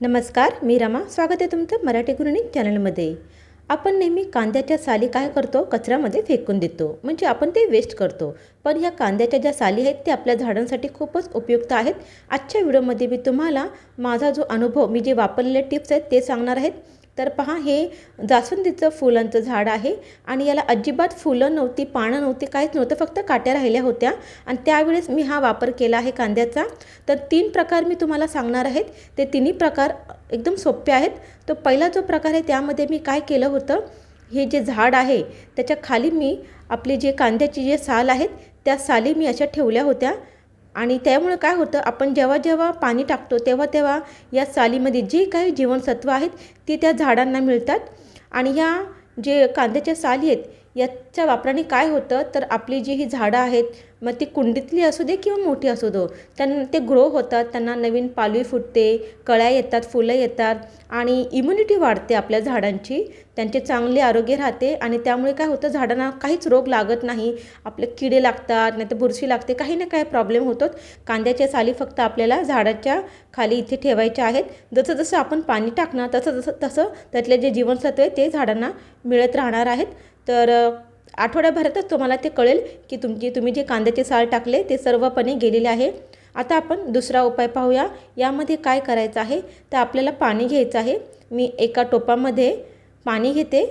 नमस्कार मी रमा. स्वागत आहे तुमचं मराठी गृहिणी चॅनलमध्ये. आपण नेहमी कांद्याच्या साली काय करतो? कचऱ्यामध्ये फेकून देतो. म्हणजे आपण ते वेस्ट करतो. पण ह्या कांद्याच्या ज्या साली आहेत त्या आपल्या झाडांसाठी खूपच उपयुक्त आहेत. आजच्या व्हिडिओमध्ये मी तुम्हाला माझा जो अनुभव मी जे वापरलेले टिप्स आहेत ते सांगणार आहेत. तर पहा हे जास्वंदीचं फुलांचं झाड आहे आणि याला अजिबात फुलं नव्हती पानं नव्हती काहीच नव्हतं फक्त काट्या राहिल्या होत्या. आणि त्यावेळेस मी हा वापर केला आहे कांद्याचा. तर तीन प्रकार मी तुम्हाला सांगणार आहेत. ते तिन्ही प्रकार एकदम सोपे आहेत. तो पहिला जो प्रकार आहे त्यामध्ये मी काय केलं होतं हे जे झाड आहे त्याच्याखाली मी आपले जे कांद्याची जे साल आहेत त्या साली मी अशा ठेवल्या होत्या. आणि त्यामुळे काय होतं आपण जेव्हा जेव्हा पाणी टाकतो तेव्हा तेव्हा या सालीमध्ये जे काही जीवनसत्व आहेत ती त्या झाडांना मिळतात. आणि या जे कांद्याच्या साली आहेत याच्या वापराने काय होतं? तर आपली जी ही झाडं आहेत मग ती कुंडीतली असू दे किंवा मोठी असू दो त्यांना ते ग्रो होतात त्यांना नवीन पालवी फुटते कळ्या येतात फुलं येतात आणि इम्युनिटी वाढते आपल्या झाडांची. त्यांचे चांगले आरोग्य राहते आणि त्यामुळे काय होतं? झाडांना काहीच रोग लागत नाही. आपले किडे लागतात नाही तर बुरशी लागते काही ना काही प्रॉब्लेम होतो कांद्याच्या साली फक्त आपल्याला झाडाच्या खाली इथे ठेवायच्या आहेत. जसं जसं आपण पाणी टाकणार तसं जसं तसं त्यातले जे जीवनसत्व आहे ते झाडांना मिळत राहणार आहेत. तर आठवड्याभरातच तुम्हाला ते कळेल की तुमची तुम्ही जे कांद्याचे साल टाकले ते सर्वपणे गेलेले आहे. आता आपण दुसरा उपाय पाहूया. यामध्ये काय करायचं आहे? तर आपल्याला पाणी घ्यायचं आहे. मी एका टोपामध्ये पाणी घेते.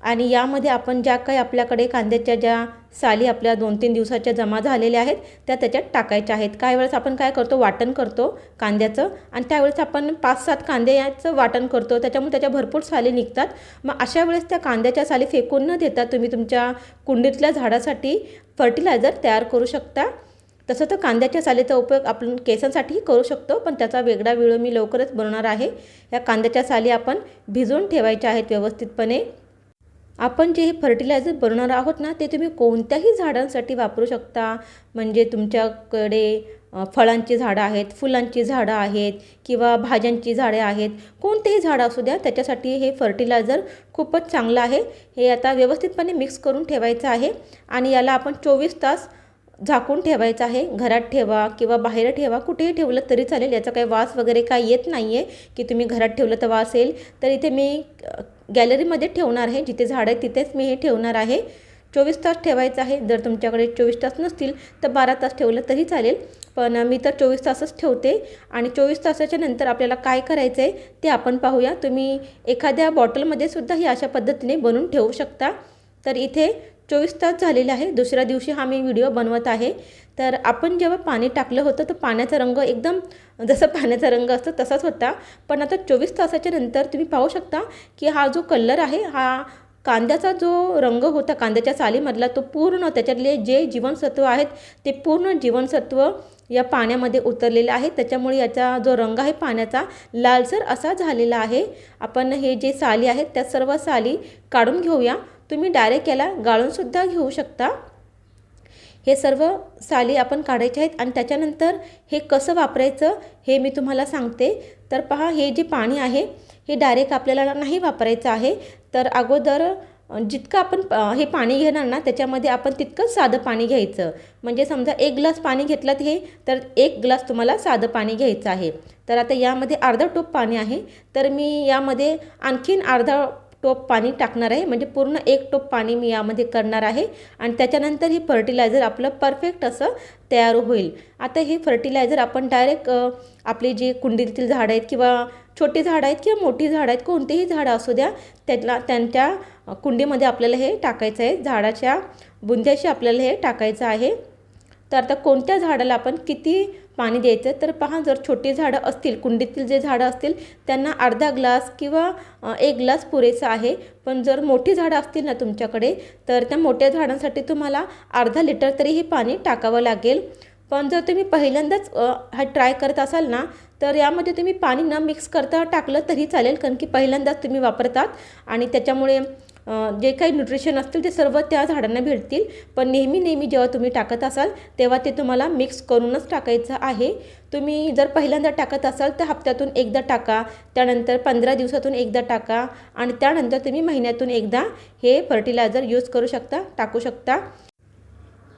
आणि यामध्ये आपण ज्या काही आपल्याकडे कांद्याच्या ज्या साली आपल्या दोन तीन दिवसाच्या जमा झालेल्या आहेत त्या त्याच्यात टाकायच्या आहेत. काही वेळेस आपण काय करतो वाटण करतो कांद्याचं आणि त्यावेळेस आपण पाच सात कांद्याचं वाटण करतो. त्याच्यामुळे त्याच्या भरपूर साली निघतात. मग अशा वेळेस त्या कांद्याच्या साली फेकून न देता तुम्ही तुमच्या कुंडीतल्या झाडासाठी फर्टिलायझर तयार करू शकता. तसं तर कांद्याच्या सालीचा उपयोग आपण केसांसाठीही करू शकतो पण त्याचा वेगळा व्हिडिओ मी लवकरच बनवणार आहे. या कांद्याच्या साली आपण भिजवून ठेवायच्या आहेत व्यवस्थितपणे. आपण जे हे फर्टिलायझर बनवणार आहोत ना ते तुम्ही कोणत्याही झाडांसाठी वापरू शकता. म्हणजे तुमच्याकडे फळांची झाडं आहेत फुलांची झाडं आहेत किंवा भाज्यांची झाडे आहेत कोणतेही झाडं असू द्या त्याच्यासाठी हे फर्टिलायझर खूपच चांगलं आहे. हे आता व्यवस्थितपणे मिक्स करून ठेवायचं आहे आणि याला आपण चोवीस तास झाकून ठेवायचं आहे. घरात ठेवा किंवा बाहेर ठेवा कुठेही ठेवलं तरी चालेल. याचा काही वास वगैरे काय येत नाही आहे की तुम्ही घरात ठेवलं तर वास येईल. तर इथे मी गॅलरीमध्ये ठेवणार आहे. जिथे झाड आहे तिथेच मी हे ठेवणार आहे. चोवीस तास ठेवायचं आहे. जर तुमच्याकडे चोवीस तास नसतील तर बारा तास ठेवलं तरी चालेल. पण मी तर चोवीस तासच ठेवते. आणि चोवीस तासाच्या नंतर आपल्याला काय करायचं आहे ते आपण पाहूया. तुम्ही एखाद्या बॉटलमध्ये सुद्धा ही अशा पद्धतीने बनवून ठेवू शकता. तर इथे चोवीस तास झालेले आहे. दुसऱ्या दिवशी हा मी व्हिडिओ बनवत आहे. तर आपण जेव्हा पाणी टाकलं होतं तर पाण्याचा रंग एकदम जसं पाण्याचा रंग असतो तसाच होता. पण आता चोवीस तासाच्या नंतर तुम्ही पाहू शकता की हा जो कलर आहे हा कांद्याचा जो रंग होता कांद्याच्या सालीमधला तो पूर्ण त्याच्यातले जे जीवनसत्व आहेत ते पूर्ण जीवनसत्व या पाण्यामध्ये उतरलेलं आहे. त्याच्यामुळे याचा जो रंग आहे पाण्याचा लालसर असा झालेला आहे. आपण हे जे साली आहेत त्या सर्व साली काढून घेऊया. तुम्ही डायरेक्ट याला गाळूनसुद्धा घेऊ शकता. हे सर्व साली आपण काढायचे आहेत आणि त्याच्यानंतर हे कसं वापरायचं हे मी तुम्हाला सांगते. तर पहा हे जे पाणी आहे हे डायरेक्ट आपल्याला नाही वापरायचं आहे. तर अगोदर जितकं आपण हे पाणी घेणार ना त्याच्यामध्ये आपण तितकंच साधं पाणी घ्यायचं. म्हणजे समजा एक ग्लास पाणी घेतलं हे तर एक ग्लास तुम्हाला साधं पाणी घ्यायचं आहे. तर आता यामध्ये अर्धा टोप पाणी आहे. तर मी यामध्ये आणखीन अर्धा टोप पाणी टाकणार आहे. म्हणजे पूर्ण एक टोप पाणी मी यामध्ये करणार आहे. आणि त्याच्यानंतर हे फर्टिलायझर आपलं परफेक्ट असं तयार होईल. आता हे फर्टिलायझर आपण डायरेक्ट आपली जी कुंडीतील झाडं आहेत किंवा छोटी झाडं आहेत किंवा मोठी झाडं आहेत कोणतेही झाडं असू द्या त्यांना त्यांच्या कुंडीमध्ये आपल्याला हे टाकायचं आहे. झाडाच्या बुंद्याशी आपल्याला हे टाकायचं आहे. तर आता कोणत्या झाडाला आपण किती पाणी द्यायचं? तर पहा जर छोटी झाडं असतील कुंडीतील जे झाडं असतील त्यांना अर्धा ग्लास किंवा एक ग्लास पुरेसा आहे. पण जर मोठी झाडं असतील ना तुमच्याकडे तर त्या मोठ्या झाडांसाठी तुम्हाला अर्धा लिटर तरी हे पाणी टाकावं लागेल. पण जर तुम्ही पहिल्यांदाच हा ट्राय करत असाल ना तर यामध्ये तुम्ही पाणी न मिक्स करता टाकलं तरी चालेल कारण की पहिल्यांदाच तुम्ही वापरतात. आणि त्याच्यामुळे जे काही न्यूट्रिशन असतील ते सर्व त्या झाडांना भेटतील. पण नेहमी नेहमी जेव्हा तुम्ही टाकत असाल तेव्हा ते तुम्हाला मिक्स करूनच टाकायचं आहे. तुम्ही जर पहिल्यांदा टाकत असाल तर हप्त्यातून एकदा टाका त्यानंतर पंधरा दिवसातून एकदा टाका आणि त्यानंतर तुम्ही महिन्यातून एकदा हे फर्टिलायझर यूज करू शकता टाकू शकता.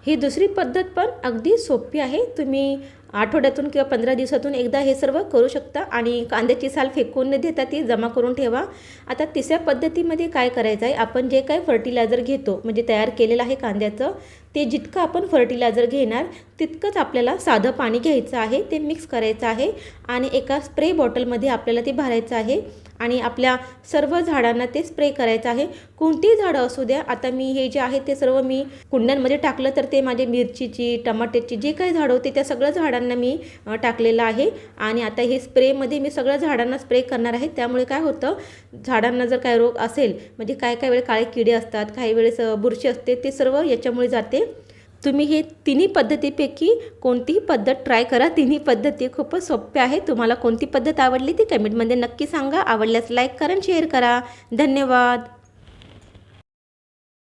ही दुसरी पद्धत पण अगदी सोपी आहे. तुम्ही आठवड्यातून किंवा पंधरा दिवसातून एकदा हे सर्व करू शकता आणि कांद्याची साल फेकून न देता ती जमा करून ठेवा. आता तिसऱ्या पद्धतीमध्ये काय करायचं आहे? आपण जे काय फर्टिलायझर घेतो म्हणजे तयार केलेलं आहे कांद्याचं ते जितकं आपण फर्टिलायझर घेणार तितकंच आपल्याला साधं पाणी घ्यायचं आहे ते मिक्स करायचं आहे आणि एका स्प्रे बॉटलमध्ये आपल्याला ते भरायचं आहे. आणि आपल्या सर्व झाडांना ते स्प्रे करायचं आहे. कोणतीही झाडं असू द्या आता मी हे जे आहे ते सर्व मी कुंड्यांमध्ये टाकलं तर ते माझे मिरचीची टमाट्याची जे काही झाडं होते त्या सगळ्या झाडांना मी टाकलेलं आहे. आणि आता हे स्प्रेमध्ये मी सगळ्या झाडांना स्प्रे करणार आहे. त्यामुळे काय होतं झाडांना जर काय रोग असेल म्हणजे काय काय वेळेस काळे किडे असतात काही वेळेस बुरशी असते ते सर्व याच्यामुळे जाते. तुम्ही हे तिन्ही पद्धतीपैकी कोणतीही पद्धत ट्राय करा. तिन्ही पद्धती खूपच सोप्या आहे तुम्हाला कोणती पद्धत आवडली ती कमेंटमध्ये नक्की सांगा. आवडल्यास लाईक करा शेअर करा. धन्यवाद.